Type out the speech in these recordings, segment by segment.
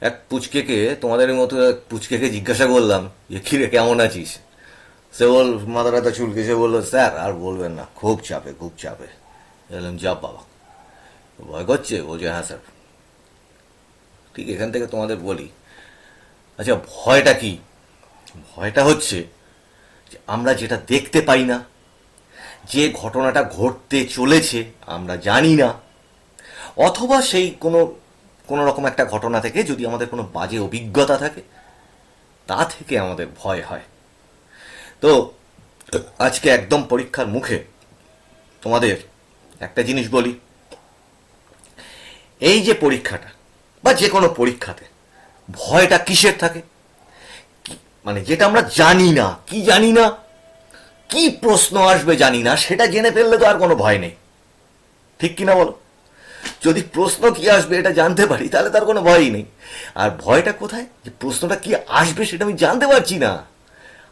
এক পুচকেকে, তোমাদের মতো এক পুচকেকে জিজ্ঞাসা করলাম যে কিরে, কেমন আছিস? সে বল মাথা টাথা চুলকে। সে বলল, স্যার, আর বলবেন না, খুব চাপে খুব চাপে। বললাম যাব বাবা। ভয় করছে বলছে হ্যাঁ স্যার। ঠিক এখান থেকে তোমাদের বলি। আচ্ছা ভয়টা কি? ভয়টা হচ্ছে যে, আমরা যেটা দেখতে পাই না, যে ঘটনাটা ঘটতে চলেছে, আমরা জানি না, অথবা সেই কোনো কোনো রকম একটা ঘটনা থেকে যদি আমাদের কোনো বাজে অভিজ্ঞতা থাকে, তা থেকে আমাদের ভয় হয়। তো, আজকে একদম পরীক্ষার মুখে তোমাদের একটা জিনিস বলি। এই যে পরীক্ষাটা, বা যে কোনো পরীক্ষাতে, ভয়টা কিসের থাকে? মানে যেটা আমরা জানি না, কি জানি না, কি প্রশ্ন আসবে জানি না, সেটা জেনে ফেললে তো আর কোনো ভয় নেই। ঠিক কিনা বলো? যদি প্রশ্ন কি আসবে এটা জানতে পারি, তাহলে তার কোনো ভয়ই নেই। আর ভয়টা কোথায়? যে প্রশ্নটা কি আসবে সেটা আমি জানতে পারছি না।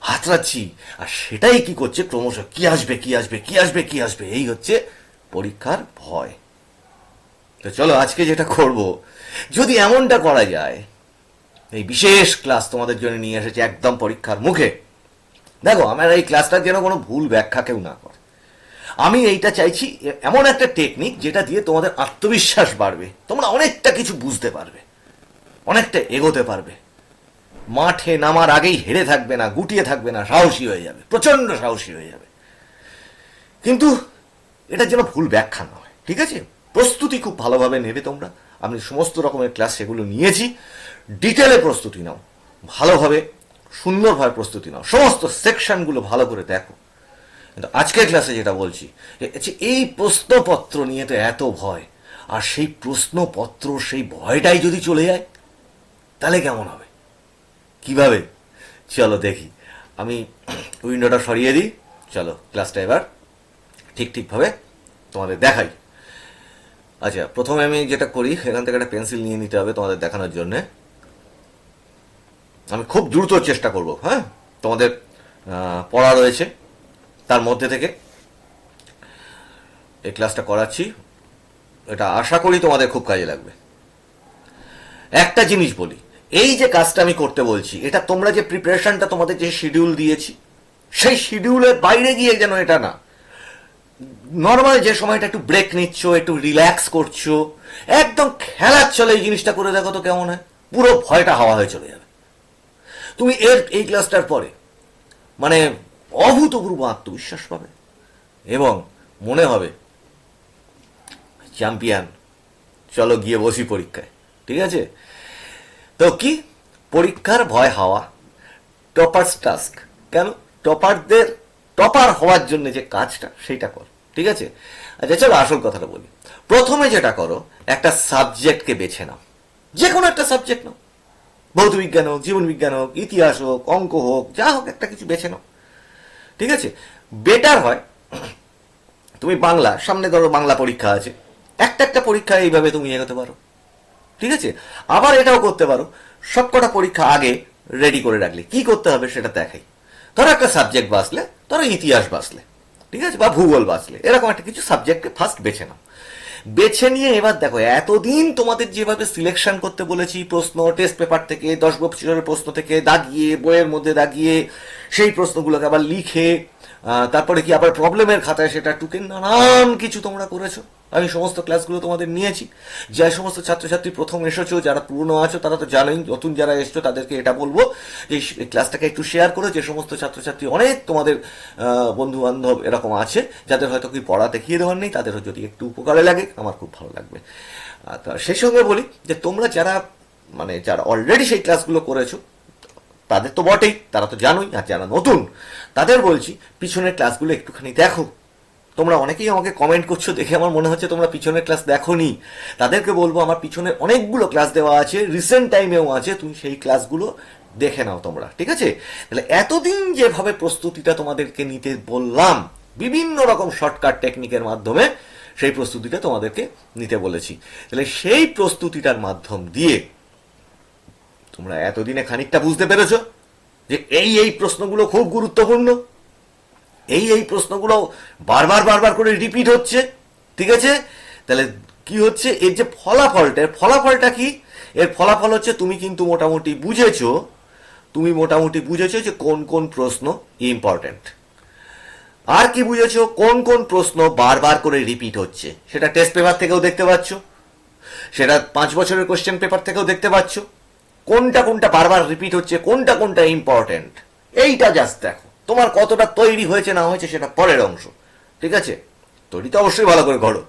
হাতড়াচ্ছি। আর সেটাই কি করছে ক্রমশ, কি আসবে কি আসবে কি আসবে কি আসবে? এই হচ্ছে পরীক্ষার ভয়। তো চলো আজকে যেটা করব, যদি এমনটা করা যায়, এই বিশেষ ক্লাস তোমাদের জন্য নিয়ে এসেছে একদম পরীক্ষার মুখে। দেখো, আমার এই ক্লাসটার যেন কোনো ভুল ব্যাখ্যা কেউ না করে। আমি এইটা চাইছি এমন একটা টেকনিক যেটা দিয়ে তোমাদের আত্মবিশ্বাস বাড়বে। তোমরা অনেকটা কিছু বুঝতে পারবে, অনেকটা এগোতে পারবে। মাঠে নামার আগেই হেরে থাকবে না, গুটিয়ে থাকবে না, সাহসী হয়ে যাবে প্রচণ্ড সাহসী হয়ে যাবে। কিন্তু এটা যেন ভুল ব্যাখ্যা না হয় ঠিক আছে? প্রস্তুতি খুব ভালোভাবে নেবে তোমরা। আমি সমস্ত রকমের ক্লাস সেগুলো নিয়েছি। ডিটেলে প্রস্তুতি নাও, ভালোভাবে, সুন্দরভাবে প্রস্তুতি নাও। সমস্ত সেকশনগুলো ভালো করে দেখো। কিন্তু আজকের ক্লাসে যেটা বলছি, যে এই প্রশ্নপত্র নিয়ে তো এত ভয়, আর সেই প্রশ্নপত্র, সেই ভয়টাই যদি চলে যায়, তাহলে কেমন হবে? কীভাবে? চলো দেখি। আমি উইন্ডোটা সরিয়ে দিই। চলো ক্লাসটা এবার ঠিক ঠিকভাবে তোমাদের দেখাই। আচ্ছা প্রথমে আমি যেটা করি, এখান থেকে একটা পেন্সিল নিয়ে নিতে হবে তোমাদের দেখানোর জন্যে। আমি খুব দ্রুত চেষ্টা করব হ্যাঁ? তোমাদের পড়া রয়েছে। তার মধ্যে থেকে। এই ক্লাসটা করাচ্ছি। এটা আশা করি তোমাদের খুব কাজে লাগবে। একটা জিনিস বলি, এই যে কাজটা আমি করতে বলছি, এটা তোমরা যে প্রিপারেশনটা তোমাদের যে শিডিউল দিয়েছি, সেই শিডিউলের বাইরে গিয়ে যেন এটা না নর্মাল যে সময়টা একটু ব্রেক নিচ্ছ, একটু রিল্যাক্স করছ, একদম খেলার চলে এই জিনিসটা করে দেখো তো কেমন হয়, পুরো ভয়টা হাওয়া হয়ে চলে যাবে। তুমি এর, এই ক্লাসটার পরে মানে অভূতপূর্ব আত্মবিশ্বাস পাবে। এবং মনে হবে, চ্যাম্পিয়ন, চলো গিয়ে বসি পরীক্ষায়। ঠিক আছে? তো কি? পরীক্ষার ভয় হাওয়া, টপার্স টাস্ক। কেন? টপারদের, টপার হওয়ার জন্য যে কাজটা, সেইটা কর। ঠিক আছে? আচ্ছা চলো আসল কথাটা বলি। প্রথমে যেটা করো, একটা সাবজেক্টকে বেছে নাও। যে কোনো একটা সাবজেক্ট নাও। ভৌত বিজ্ঞান হোক, জীবন বিজ্ঞান হোক, ইতিহাস হোক, অঙ্ক হোক, যা হোক একটা কিছু বেছে নাও। ঠিক আছে? বেটার হয়, তুমি বাংলা, সামনে ধরো বাংলা পরীক্ষা আছে। একটা একটা পরীক্ষা এইভাবে তুমি এগোতে পারো। ঠিক আছে? আবার এটাও করতে পারো। সবকটা পরীক্ষা আগে রেডি করে রাখলে। কি করতে হবে সেটা দেখাই। ধরো একটা সাবজেক্ট বাঁচলে ধরো ইতিহাস বাঁচলে ঠিক আছে? বা ভূগোল বাঁচলে এরকম একটা কিছু সাবজেক্টকে ফার্স্ট বেছে নাও। বেছে নিয়ে এবার দেখো, এতদিন তোমাদের যেভাবে সিলেকশন করতে বলেছি, প্রশ্ন টেস্ট পেপার থেকে, দশ বছরের প্রশ্ন থেকে, দাগিয়ে, বইয়ের মধ্যে দাগিয়ে, সেই প্রশ্নগুলোকে আবার লিখে তারপরে কি আবার প্রবলেমের খাতায় সেটা টুকে নানান কিছু তোমরা করেছ? আমি সমস্ত ক্লাসগুলো তোমাদের নিয়েছি। যে সমস্ত ছাত্রছাত্রী প্রথম এসেছ, যারা পুরনো আছো, তারা তো জানোই, নতুন যারা এসছো, তাদেরকে এটা বলব যে ক্লাসটাকে একটু শেয়ার করো, যে সমস্ত ছাত্রছাত্রী অনেক তোমাদের বন্ধু বান্ধব এরকম আছে, যাদের হয়তো কি পড়া দেখিয়ে দেওয়ার নেই, তাদের যদি একটু উপকারে লাগে, আমার খুব ভালো লাগবে। আর সেই সঙ্গে বলি যে, তোমরা যারা মানে যারা অলরেডি সেই ক্লাসগুলো করেছ, তাদের তো বটেই, তারা তো জানোই, আর যারা নতুন, তাদের বলছি, পিছনের ক্লাসগুলো একটুখানি দেখো। তোমরা অনেকেই আমাকে কমেন্ট করছ, দেখে আমার মনে হচ্ছে তোমরা পিছনের ক্লাস দেখো নি তাদেরকে বলব, আমার পিছনে অনেকগুলো ক্লাস দেওয়া আছে রিসেন্ট টাইমেও আছে, তুমি সেই ক্লাসগুলো দেখে নাও তোমরা, ঠিক আছে? তাহলে এতদিন যেভাবে প্রস্তুতিটা তোমাদেরকে নিতে বললাম, বিভিন্ন রকম শর্টকাট টেকনিকের মাধ্যমে সেই প্রস্তুতিটা তোমাদেরকে নিতে বলেছি। তাহলে সেই প্রস্তুতিটার মাধ্যম দিয়ে তোমরা এতদিনে খানিকটা বুঝতে পেরেছ যে এই এই প্রশ্নগুলো খুব গুরুত্বপূর্ণ। এই এই প্রশ্নগুলো বারবার বারবার করে রিপিট হচ্ছে, ঠিক আছে? তাহলে কি হচ্ছে? এর যে ফলাফলটা, এর ফলাফলটা কি? এর ফলাফল হচ্ছে তুমি কিন্তু মোটামুটি বুঝেছ, তুমি মোটামুটি বুঝেছ যে কোন কোন প্রশ্ন ইম্পর্ট্যান্ট আর কি বুঝেছ? কোন কোন প্রশ্ন বারবার করে রিপিট হচ্ছে? সেটা টেস্ট পেপার থেকেও দেখতে পাচ্ছ। সেটা পাঁচ বছরের কোশ্চেন পেপার থেকেও দেখতে পাচ্ছ। কোনটা কোনটা বারবার রিপিট হচ্ছে? কোনটা কোনটা ইম্পর্ট্যান্ট এইটা জাস্ট দেখো। তোমার কতটা তৈরি হয়েছে না হয়েছে সেটা পরের অংশ। ঠিক আছে? তৈরি তো অবশ্যই ভালো করে করো।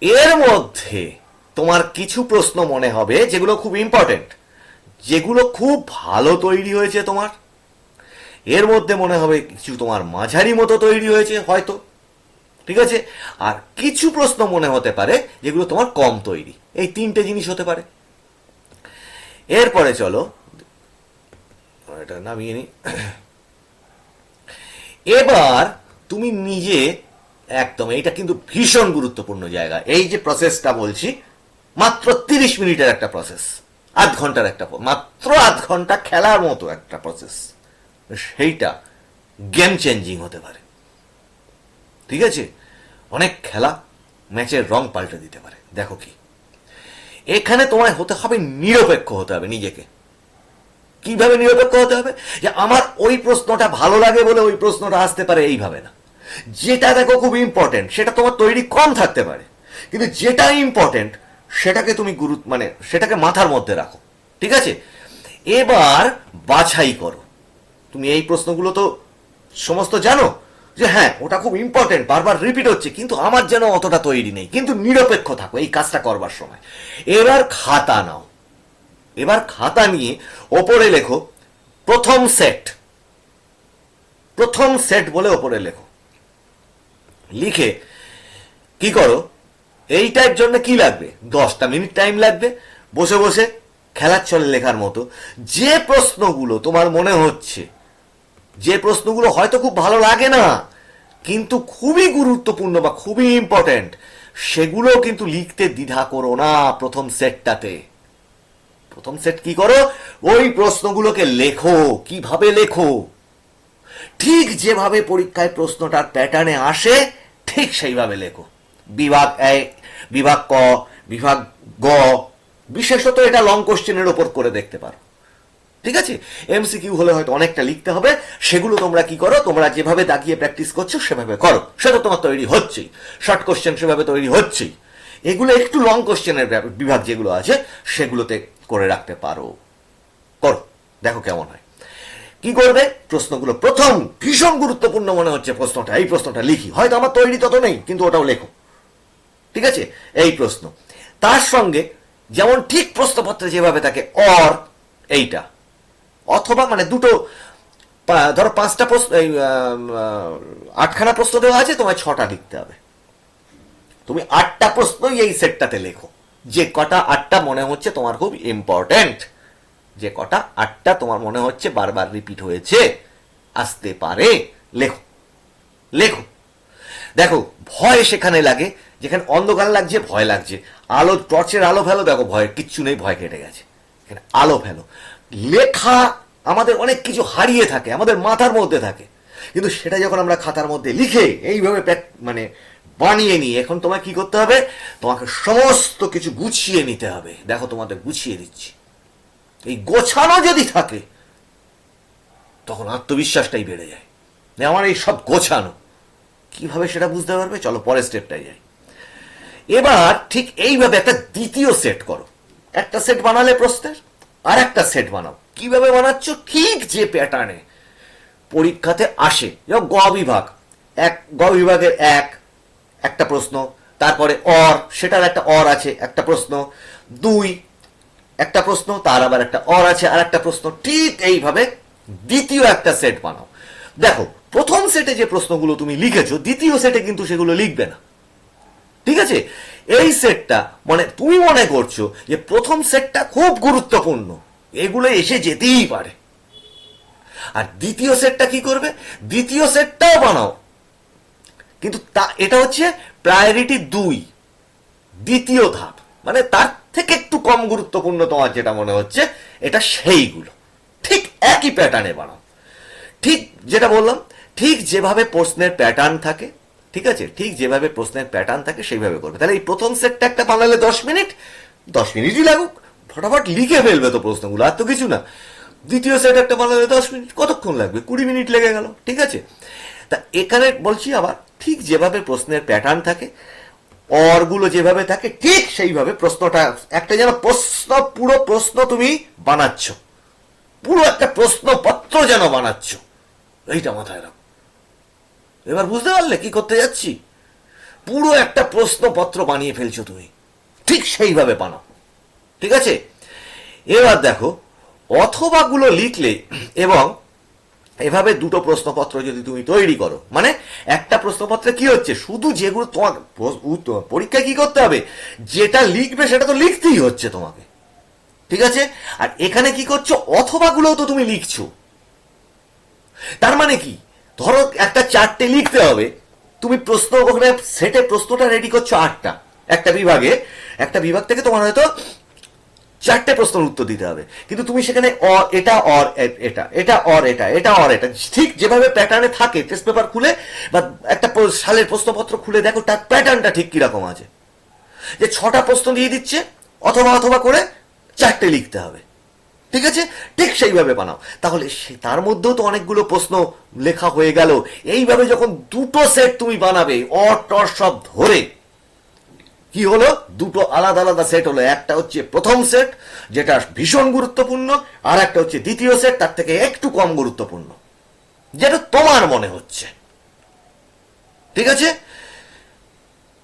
এর মধ্যে তোমার কিছু প্রশ্ন মনে হবে যেগুলো খুব ইম্পর্টেন্ট যেগুলো খুব ভালো তৈরি হয়েছে তোমার। এর মধ্যে মনে হবে কিছু তোমার মাঝারি মতো তৈরি হয়েছে হয়তো। ঠিক আছে? আর কিছু প্রশ্ন মনে হতে পারে যেগুলো তোমার কম তৈরি। এই তিনটে জিনিস হতে পারে। এরপরে চলো এটা নামিয়ে নি। এবার তুমি নিজে একদম, এইটা কিন্তু ভীষণ গুরুত্বপূর্ণ জায়গা। এই যে প্রসেসটা বলছি, মাত্র তিরিশ মিনিটের একটা প্রসেস আধ ঘণ্টার একটা মাত্র আধ ঘণ্টা খেলার মতো একটা প্রসেস সেইটা গেম চেঞ্জিং হতে পারে। ঠিক আছে? অনেক খেলা ম্যাচের রং পাল্টে দিতে পারে। দেখো কি। এখানে তোমায় হতে হবে, নিরপেক্ষ হতে হবে নিজেকে। কীভাবে নিরপেক্ষ হতে হবে? যে আমার ওই প্রশ্নটা ভালো লাগে বলে ওই প্রশ্নটা আসতে পারে এইভাবে না। যেটা দেখো খুব ইম্পর্টেন্ট সেটা তোমার তৈরি কম থাকতে পারে। কিন্তু যেটা ইম্পর্টেন্ট সেটাকে তুমি গুরুত্ব মানে সেটাকে মাথার মধ্যে রাখো। ঠিক আছে? এবার বাছাই করো। তুমি এই প্রশ্নগুলো তো সমস্ত জানো যে হ্যাঁ ওটা খুব ইম্পর্টেন্ট বারবার রিপিট হচ্ছে, কিন্তু আমার যেন অতটা তৈরি নেই। কিন্তু নিরপেক্ষ থাকো এই কাজটা করবার সময়। এবার খাতা নাও। এবার খাতা নিয়ে ওপরে লেখো, প্রথম সেট। প্রথম সেট বলে ওপরে লেখো। লিখে কি করো? এইটার জন্য কি লাগবে? দশটা মিনিট টাইম লাগবে। বসে বসে খেলার চলে লেখার মতো। যে প্রশ্নগুলো তোমার মনে হচ্ছে, যে প্রশ্নগুলো হয়তো খুব ভালো লাগে না, কিন্তু খুবই গুরুত্বপূর্ণ বা খুবই ইম্পর্ট্যান্ট সেগুলো কিন্তু লিখতে দ্বিধা করো না প্রথম সেটটাতে। প্রথম সেট কি করো? ওই প্রশ্নগুলোকে লেখো। কীভাবে লেখো? ঠিক যেভাবে পরীক্ষায় প্রশ্নটার প্যাটার্নে আসে, ঠিক সেইভাবে লেখো। বিভাগ বিভাগ ক, বিভাগ গ, বিশেষত এটা লং কোশ্চেনের ওপর করে দেখতে পারো। ঠিক আছে? এমসিকিউ হলে হয়তো অনেকটা লিখতে হবে। সেগুলো তোমরা কি করো? তোমরা যেভাবে দাগিয়ে প্র্যাকটিস করছ, সেভাবে করো। সেটা তোমার তৈরি হচ্ছেই। শর্ট কোশ্চেন সেভাবে তৈরি হচ্ছেই। এগুলো একটু লং কোশ্চেনের বিভাগ যেগুলো আছে, সেগুলোতে করে রাখতে পারো। করো, দেখো কেমন হয়। কি করবে? প্রশ্নগুলো প্রথম ভীষণ গুরুত্বপূর্ণ মনে হচ্ছে প্রশ্নটা, এই প্রশ্নটা লিখি। হয়তো আমার তৈরি তত নেই, কিন্তু ওটাও লেখো। ঠিক আছে? এই প্রশ্ন। তার সঙ্গে যেমন ঠিক প্রশ্নপত্রে যেভাবে থাকে, অর এইটা। অথবা মানে দুটো ধরো পাঁচটা প্রশ্ন আটখানা প্রশ্ন দেওয়া আছে, তোমায় ছটা লিখতে হবে। তুমি আটটা প্রশ্নই এই সেটটাতে লেখো। যে কটা আটটা মনে হচ্ছে তোমার খুব ইম্পর্টেন্ট যে কটা আটটা তোমার মনে হচ্ছে বারবার রিপিট হয়েছে, আসতে পারে। লেখো। লেখো। দেখো, ভয় সেখানে লাগে, যেখানে অন্ধকার লাগছে, ভয় লাগছে। আলো, টর্চের আলো ফেলো, দেখো, ভয়, কিচ্ছু নেই, ভয় কেটে গেছে। এখানে আলো ফেলো। লেখা আমাদের অনেক কিছু হারিয়ে থাকে, আমাদের মাথার মধ্যে থাকে। কিন্তু সেটা যখন আমরা খাতার মধ্যে লিখে এইভাবে মানে বানিয়ে নিই এখন তোমায় কি করতে হবে? তোমাকে সমস্ত কিছু গুছিয়ে নিতে হবে। দেখো, তোমাদের গুছিয়ে দিচ্ছি। এই গোছানো যদি থাকে, তখন আত্মবিশ্বাসটাই বেড়ে যায়। আমার এই সব গোছানো, কীভাবে সেটা বুঝতে পারবে? চলো পরের স্টেপটাই যাই। এবার ঠিক এইভাবে একটা দ্বিতীয় সেট করো। একটা সেট বানালে প্রশ্নের, আর একটা সেট বানাও। কীভাবে বানাচ্ছ? ঠিক যে প্যাটার্নে পরীক্ষাতে আসে যেমন গ বিভাগ। এক, গ বিভাগের এক একটা প্রশ্ন, তারপরে অর, সেটার একটা অর আছে, একটা প্রশ্ন। দুই, একটা প্রশ্ন, তার আবার একটা অর আছে, আর একটা প্রশ্ন। ঠিক এইভাবে দ্বিতীয় একটা সেট বানাও। দেখো, প্রথম সেটে যে প্রশ্নগুলো তুমি লিখেছো, দ্বিতীয় সেটে কিন্তু সেগুলো লিখবে না। ঠিক আছে? এই সেটটা মানে তুমি মনে করছ যে প্রথম সেটটা খুব গুরুত্বপূর্ণ। এগুলো এসে যেতেই পারে। আর দ্বিতীয় সেটটা কি করবে? দ্বিতীয় সেটটাও বানাও। কিন্তু তা, এটা হচ্ছে প্রায়োরিটি দুই, দ্বিতীয় ধাপ। মানে তার থেকে একটু কম গুরুত্বপূর্ণ তোমার যেটা মনে হচ্ছে, এটা সেইগুলো। ঠিক একই প্যাটার্নে বানাও ঠিক যেটা বললাম, ঠিক যেভাবে প্রশ্নের প্যাটার্ন থাকে, ঠিক আছে? ঠিক যেভাবে প্রশ্নের প্যাটার্ন থাকে, সেইভাবে করবে। তাহলে এই প্রথম সেটটা একটা বানালে দশ মিনিট, দশ মিনিটই লাগুক। ফটাফট লিখে ফেলবে তো প্রশ্নগুলো, আর তো কিছু না। দ্বিতীয় সেট একটা বানালে দশ মিনিট, কতক্ষণ লাগবে? কুড়ি মিনিট লেগে গেল, ঠিক আছে? তা এখানে বলছি আবার ঠিক যেভাবে প্রশ্নের প্যাটার্ন থাকে, অরগুলো যেভাবে থাকে, ঠিক সেইভাবে প্রশ্নটা, একটা যেন প্রশ্ন, পুরো প্রশ্ন তুমি বানাচ্ছ। পুরো একটা প্রশ্নপত্র যেন বানাচ্ছ। এইটা মাথায় রাখো। এবার বুঝতে পারলে কি করতে যাচ্ছি? পুরো একটা প্রশ্নপত্র বানিয়ে ফেলছো তুমি। ঠিক সেইভাবে বানাও। ঠিক আছে? এবার দেখো, অথবাগুলো লিখলে এবং এভাবে দুটো প্রশ্নপত্র যদি তুমি তৈরি করো মানে একটা প্রশ্নপত্রে কি হচ্ছে? শুধু যেগুলো তোমাকে পরীক্ষায় কি করতে হবে? যেটা লিখবে সেটা তো লিখতেই হচ্ছে তোমাকে। ঠিক আছে? আর এখানে কি করছ? অথবাগুলোও তো তুমি লিখছো। তার মানে কি? ধরো একটা চারটে লিখতে হবে, তুমি প্রশ্ন ওখানে সেটে প্রশ্নটা রেডি করছ আটটা। একটা বিভাগে, একটা বিভাগ থেকে তোমার হয়তো চারটে প্রশ্নের উত্তর দিতে হবে। কিন্তু তুমি সেখানে অর এটা অর এটা এটা অর এটা এটা অর এটা, ঠিক যেভাবে প্যাটার্নে থাকে টেস্ট পেপার খুলে, বা একটা সালের প্রশ্নপত্র খুলে দেখো, তার প্যাটার্নটা ঠিক কীরকম আছে। যে ছটা প্রশ্ন দিয়ে দিচ্ছে, অথবা অথবা করে চারটে লিখতে হবে। ঠিক আছে? ঠিক সেইভাবে বানাও। তাহলে সে- তার মধ্যেও তো অনেকগুলো প্রশ্ন লেখা হয়ে গেল। এইভাবে যখন দুটো সেট তুমি বানাবে অর টর সব ধরে কি হলো? দুটো আলাদা আলাদা সেট হলো। একটা হচ্ছে প্রথম সেট যেটা ভীষণ গুরুত্বপূর্ণ আর একটা হচ্ছে দ্বিতীয় সেট তার থেকে একটু কম গুরুত্বপূর্ণ। যেটা তোমার মনে হচ্ছে। ঠিক আছে?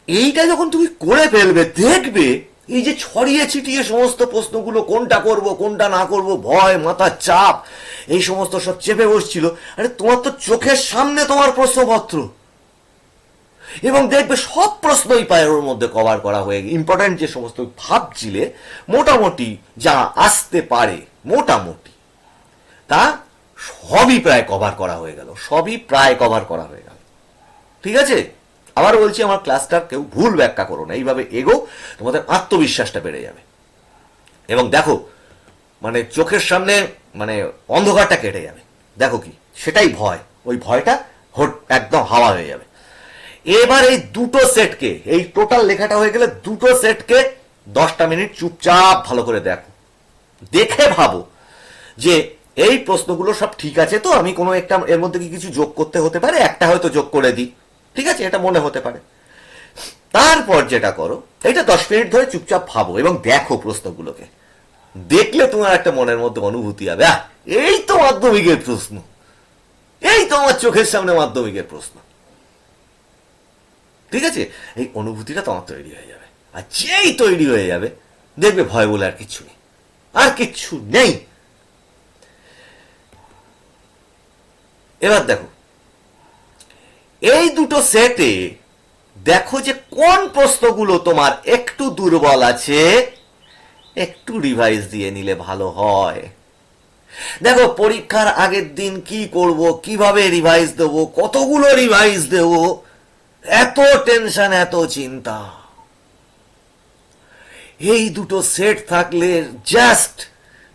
এইটা যখন তুমি করে ফেলবে, দেখবে এই যে ছড়িয়ে ছিটিয়ে সমস্ত প্রশ্নগুলো, কোনটা করব, কোনটা না করব, ভয় মাথার চাপ, এই সমস্ত সব চেপে বসছিল। আরে তোমার তো চোখের সামনে তোমার প্রশ্নপত্র। এবং দেখবে সব প্রশ্নই পায়ের ওর মধ্যে কভার করা হয়ে ইম্পর্টেন্ট যে সমস্ত ভাবছিলে, মোটামুটি যা আসতে পারে, মোটামুটি, তা সবই প্রায় কভার করা হয়ে গেল। সবই প্রায় কভার করা হয়ে গেল। ঠিক আছে? আবার বলছি, আমার ক্লাসটা কেউ ভুল ব্যাখ্যা করো না। এইভাবে এগো, তোমাদের আত্মবিশ্বাসটা বেড়ে যাবে। এবং দেখো মানে চোখের সামনে মানে অন্ধকারটা কেটে যাবে। দেখো কি, সেটাই ভয়। ওই ভয়টা একদম হাওয়া হয়ে যাবে। এবার এই দুটো সেটকে এই টোটাল লেখাটা হয়ে গেলে দুটো সেটকে দশটা মিনিট চুপচাপ ভালো করে দেখো। দেখে ভাবো যে এই প্রশ্নগুলো সব ঠিক আছে তো? আমি কোনো একটা এর মধ্যে কি কিছু যোগ করতে হতে পারে? একটা হয়তো যোগ করে দিই। ঠিক আছে? এটা মনে হতে পারে। তারপর যেটা করো, এটা দশ মিনিট ধরে চুপচাপ ভাবো এবং দেখো প্রশ্নগুলোকে। দেখলে তোমার একটা মনের মধ্যে অনুভূতি হবে এই তো মাধ্যমিকের প্রশ্ন। এই তো আমার চোখের সামনে মাধ্যমিকের প্রশ্ন। ঠিক আছে? এই অনুভূতিটা তোমার তৈরি হয়ে যাবে। আর যেই তৈরি হয়ে যাবে, দেখবে ভয় বলে আর কিচ্ছু নেই। আর কিচ্ছু নেই। এবার দেখো, এই দুটো সেটে দেখো যে কোন প্রশ্নগুলো তোমার একটু দুর্বল আছে, একটু রিভাইজ দিয়ে নিলে ভালো হয়। দেখো, পরীক্ষার আগের দিন কি করব, কীভাবে রিভাইজ দেব, কতগুলো রিভাইজ দেব এত টেনশন, এত চিন্তা। এই দুটো সেট থাকলে জাস্ট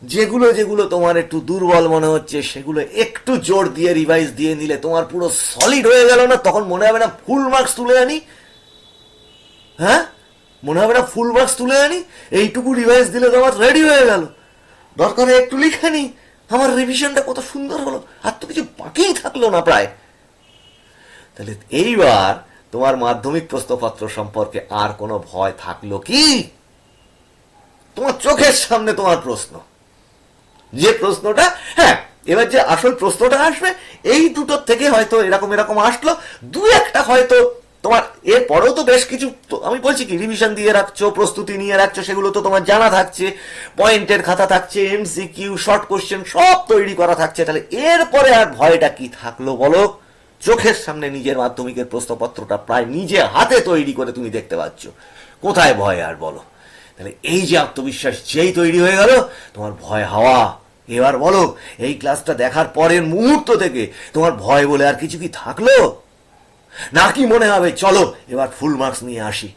যেগুলো যেগুলো তোমার একটু দুর্বল মনে হচ্ছে, সেগুলো একটু জোর দিয়ে রিভাইজ দিয়ে নিলে তোমার পুরো সলিড হয়ে গেল না? তখন মনে হবে না ফুল মার্কস তুলে আনি? হ্যাঁ? মনে হবে না ফুল মার্কস তুলে আনি? এইটুকু রিভাইজ দিলে তোমার রেডি হয়ে গেল। দরকারে একটু লিখে নি। আমার রিভিশনটা কত সুন্দর হলো। আর তো কিছু বাকিই থাকল না প্রায়। তাহলে এইবার তোমার মাধ্যমিক প্রশ্নপত্র সম্পর্কে আর কোনো ভয় থাকল কি? তোমার চোখের সামনে তোমার প্রশ্ন। যে প্রশ্নটা হ্যাঁ এবার যে আসল প্রশ্নটা আসবে, এই দুটোর থেকে হয়তো এরকম এরকম আসলো। দু একটা হয়তো তোমার এর পরেও তো বেশ কিছু আমি বলছি কি রিভিশন দিয়ে রাখছো, প্রস্তুতি নিয়ে রাখছো, সেগুলো তো তোমার জানা থাকছে পয়েন্টের খাতা থাকছে এমসিকিউ শর্ট কোশ্চেন সব তৈরি করা থাকছে। তাহলে এরপরে আর ভয়টা কি থাকল বলো? চোখের সামনে নিজের মাধ্যমিকের প্রশ্নপত্রটা প্রায় নিজে হাতে তৈরি করে তুমি দেখতে পাচ্ছ। কোথায় ভয় আর বলো? তাহলে এই যে আত্মবিশ্বাস যেই তৈরি হয়ে গেল, তোমার ভয় হাওয়া। এবার বলো, এই ক্লাসটা দেখার পরের মুহূর্ত থেকে তোমার ভয় বলে আর কিছু কি থাকল? নাকি মনে হবে, চলো, এবার ফুল মার্কস নিয়ে আসি।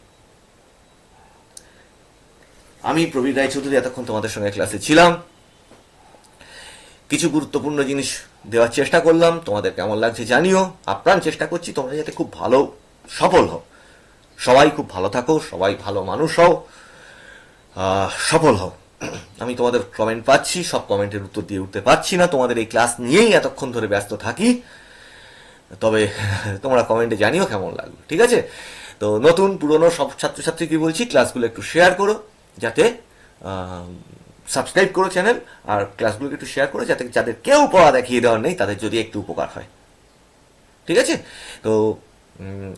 আমি প্রবীর রায়চৌধুরী এতক্ষণ তোমাদের সঙ্গে ক্লাসে ছিলাম। কিছু গুরুত্বপূর্ণ জিনিস দেওয়ার চেষ্টা করলাম। তোমাদের কেমন লাগছে জানিও। আপ্রাণ চেষ্টা করছি তোমরা যাতে খুব ভালো, সফল হও। সবাই খুব ভালো থাকো, সবাই ভালো মানুষ হও সফল হও। আমি তোমাদের কমেন্ট পাচ্ছি, সব কমেন্টের উত্তর দিয়ে উঠতে পারছি না। তোমাদের এই ক্লাস নিয়েই এতক্ষণ ধরে ব্যস্ত থাকি। তবে তোমরা কমেন্টে জানিও কেমন লাগল, ঠিক আছে? তো নতুন, পুরনো সব ছাত্রছাত্রীকে বলছি ক্লাসগুলো একটু শেয়ার করো, যাতে সাবস্ক্রাইব করো চ্যানেল আর ক্লাসগুলোকে একটু শেয়ার করো যাতে যাদের কেউ পড়া দেখিয়ে দেওয়ার নেই, তাদের যদি একটু উপকার হয়। ঠিক আছে? তো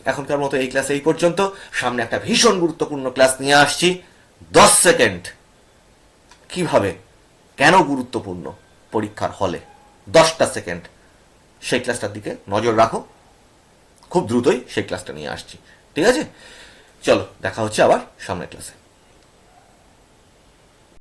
এখনকার মতো এই ক্লাস এই পর্যন্ত। সামনে একটা ভীষণ গুরুত্বপূর্ণ ক্লাস নিয়ে আসছি। দশ সেকেন্ড কীভাবে? কেন গুরুত্বপূর্ণ পরীক্ষার হলে? দশটা সেকেন্ড সেই ক্লাসটার দিকে নজর রাখো। খুব দ্রুতই সেই ক্লাসটা নিয়ে আসছি। ঠিক আছে? চলো, দেখা হচ্ছে আবার সামনের ক্লাসে